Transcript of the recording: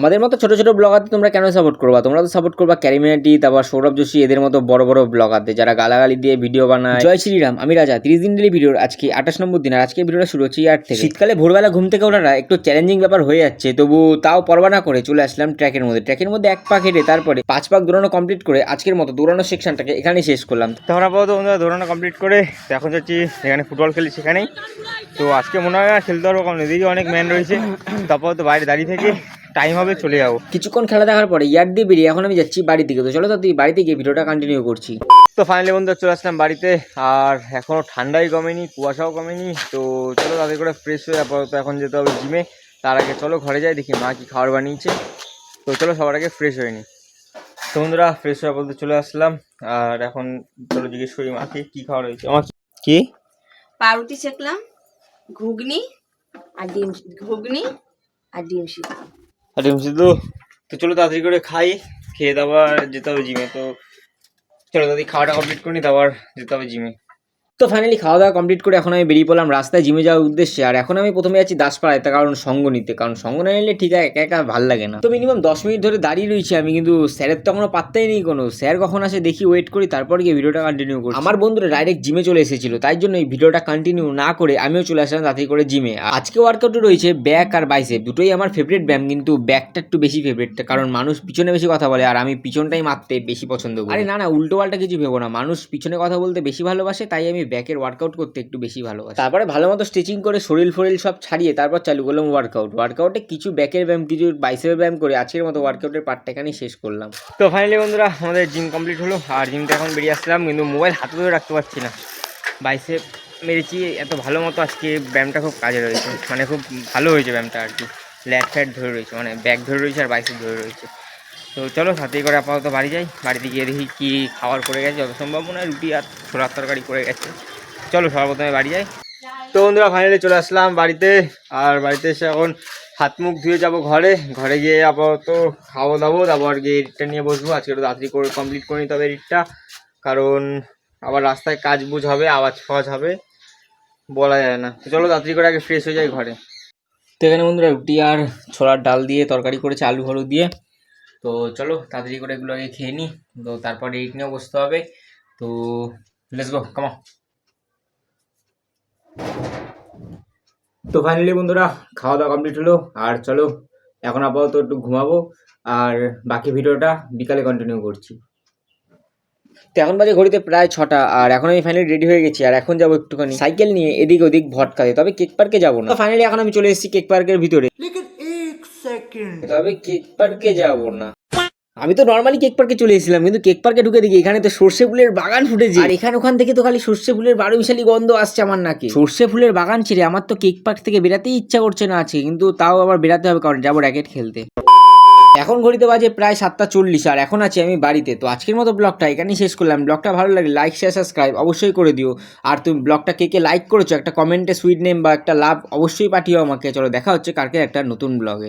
আমাদের মতো ছোট ছোট ব্লগারদের তোমরা কেন সাপোর্ট করবা? তোমরা তো সাপোর্ট করবা ক্যারিমিনাটি তারপর সৌরভ যোশী এদের মতো বড় বড় ব্লগারদের যারা গালাগালি দিয়ে ভিডিও বানায়। জয় শ্রীরাম আমি রাজা তিরিশ দিন ডেলি ভিডিওর আজকে আঠাশ নম্বর দিন আর আজকে ভিডিওটা শুরু হচ্ছে ইয়ার থেকে। শীতকালে ভোরবেলা ঘুম থেকে ওঠাটা একটু চ্যালেঞ্জিং ব্যাপার হয়ে যাচ্ছে তবু তাও পরবা না করে চলে আসলাম ট্র্যাকের মধ্যে। ট্র্যাকের মধ্যে এক পাক হেঁটে তারপরে পাঁচ পাক দৌড়ানো কমপ্লিট করে আজকের মতো দৌড়ানো সেকশনটাকে এখানেই শেষ করলাম। তখন আপাতত বন্ধুরা দৌড়ানো কমপ্লিট করে এখন যাচ্ছি এখানে ফুটবল খেলি সেখানেই। তো আজকে মনে হয় খেলতে পারব কারণ এদিকে অনেক ম্যান রয়েছে। তারপর তো বাইরে দাঁড়িয়ে থেকে টাইম হবে চলে যাব। কিছুক্ষণ খেলা দেখার পরে ইয়ার দিয়ে বেরিয়ে এখন আমি যাচ্ছি বাড়ি থেকে তো চলো তো তুই বাড়িতে গিয়ে ভিডিওটা কন্টিনিউ করছি। তো ফাইনালি বন্ধু চলে আসলাম বাড়িতে আর এখনও ঠান্ডাই কমেনি কুয়াশাও কমেনি। তো চলো তাদের করে ফ্রেশ হয়ে আপাতত এখন যেতে হবে জিমে তার আগে চলো ঘরে যাই দেখি মা কি খাবার বানিয়েছে। তো চলো সবার আগে ফ্রেশ হয়ে নিই তো বন্ধুরা ফ্রেশ হয়ে বলতে চলে আসলাম আর এখন চলো জিজ্ঞেস করি মাকে কী খাওয়া রয়েছে। আমার কি পাউরুটি সেকলাম ঘুগনি আর ডিম ঘুগনি আর ডিম সিদ্ধ। আর সিদ্ধু তো চলো তাড়াতাড়ি করে খাই, খেয়ে দাবার যেতে হবে জিমে, তো চলো তাড়াতাড়ি খাওয়াটা কমপ্লিট করে করি তারপর যেতে হবে জিমে। তো ফাইনালি খাওয়া দাওয়া কমপ্লিট করে এখন আমি বেরিয়ে পড়লাম রাস্তায় জিমে যাওয়ার উদ্দেশ্যে। আর এখন আমি প্রথমে যাচ্ছি দাসপাড়ায়, তার কারণ সঙ্গ নিতে। কারণ সঙ্গ না নিলে ঠিক একা একা ভালো লাগে না। তো মিনিমাম দশ মিনিট ধরে দাঁড়িয়ে রয়েছি আমি, কিন্তু স্যারের তো এখনও পাত্তাই নেই কোনো। স্যার কখন আসে দেখি ওয়েট করি, তারপর গিয়ে ভিডিওটা কন্টিনিউ করি আমার বন্ধুরা ডাইরেক্ট জিমে চলে এসেছিল, তাই জন্য এই ভিডিওটা কন্টিনিউ না করে আমিও চলে আসলাম তাড়াতাড়ি করে জিমে আজকে ওয়ার্কআউটে রয়েছে ব্যাক আর বাইসেপ দুটোই আমার ফেভারিট ব্যায়াম, কিন্তু ব্যাকটা একটু বেশি ফেভারিট কারণ মানুষ পিছনে বেশি কথা বলে, আর আমি পিছনটাই মারতে বেশি পছন্দ করি। আরে না না, উল্টো পাল্টা কিছু ভেবো না। মানুষ পিছনে কথা বলতে বেশি ভালোবাসে, তাই আমি ব্যাকের ওয়ার্কআউট করতে একটু বেশি ভালোবাসি। তারপরে ভালো মতো স্ট্রেচিং করে শরীর ফরিল সব ছাড়িয়ে তারপর চালু করলাম ওয়ার্কআউট ওয়ার্কআউটে কিছু ব্যাকের ব্যায়াম কিছু বাইসেপের ব্যায়াম করে আজকের মতো ওয়ার্কআউটের পার্টটা এখানেই শেষ করলাম। তো ফাইনালি বন্ধুরা আমাদের জিম কমপ্লিট হলো আর জিমটা এখন বেরিয়ে আসলাম কিন্তু মোবাইল হাতে ধরে রাখতে পারছি না। বাইসে মেরেছি এত ভালো মতো আজকে ব্যায়ামটা খুব কাজে রয়েছে মানে খুব ভালো হয়েছে ব্যায়ামটা আর কি। ল্যাট ফ্যাট ধরে রয়েছে মানে ব্যাক ধরে রয়েছে আর বাইসেপ ধরে রয়েছে। তো চলো, সাথে করে আপাতত বাড়ি যাই। বাড়িতে গিয়ে দেখি কী খাবার করে গেছে। যত সম্ভব মনে হয় রুটি আর ছোলার তরকারি করে গেছে। চলো, সর্বপ্রথমে বাড়ি যাই। তো বন্ধুরা ফাইনালি চলে আসলাম বাড়িতে। আর বাড়িতে এসে এখন হাত মুখ ধুয়ে যাব ঘরে। ঘরে গিয়ে আপাতত খাওয়া দাবো তারপর গিয়ে এডিটটা নিয়ে বসবো। আজকে একটু তাড়াতাড়ি করে কমপ্লিট করে নিতে হবে এডিটটা কারণ আবার রাস্তায় কাজ বুঝ হবে, আওয়াজ ফাওয়াজ হবে। বলা যায় না। তো চলো, তাড়াতাড়ি করে আগে ফ্রেশ হয়ে যাই ঘরে। তো এখানে বন্ধুরা, রুটি আর ছোলার ডাল দিয়ে তরকারি করেছে আলু হলুদ দিয়ে। তো চলো তাড়াতাড়ি করে এগুলো আগে খেয়ে নিই তো তারপর এইট নিয়ে বসতে হবে। তো লেটস গো কামা তো ফাইনালি বন্ধুরা খাওয়া দাওয়া কমপ্লিট হলো। আর চলো এখন আপাতত একটু ঘুমাবো। আর বাকি ভিডিওটা বিকালে কন্টিনিউ করছি। তো এখন বাজে ঘড়িতে প্রায় ছটা আর এখন আমি ফাইনালি রেডি হয়ে গেছি। আর এখন যাব একটুখানি সাইকেল নিয়ে এদিক ওদিক ভটকাতে। তবে কেক পার্কে যাব না। ফাইনালি এখন আমি চলে এসেছি কেক পার্কের ভিতরে। তবে কেক পার্কে যাব না। আমি তো নর্মালি কেক পার্কে চলে এসেছিলাম কিন্তু কেক পার্কে ঢুকে দেখি এখানে তো সর্ষে ফুলের বাগান ফুটেছে। আর এখানে ওখান থেকে তো খালি সর্ষে ফুলের বারো মিশালি গন্ধ আসছে আমার নাকি। সর্ষে ফুলের বাগান ছেড়ে আমার তো কেক পার্ক থেকে বেরাতেই ইচ্ছা করছে না আছে কিন্তু তাও আবার বেরাতে হবে কারণ যাব র্যাকেট খেলতে। এখন ঘড়িতে বাজে প্রায় সাতটা চল্লিশ আর এখন আছি আমি বাড়িতে। তো আজকের মতো ব্লগটা এখানেই শেষ করলাম। ব্লগটা ভালো লাগে লাইক শেয়ার সাবস্ক্রাইব অবশ্যই করে দিও। আর তুমি ব্লগটা কে কে লাইক করেছ একটা কমেন্টে সুইট নেম বা একটা লাভ অবশ্যই পাঠিও আমাকে। চলো দেখা হচ্ছে কালকে একটা নতুন ব্লগে।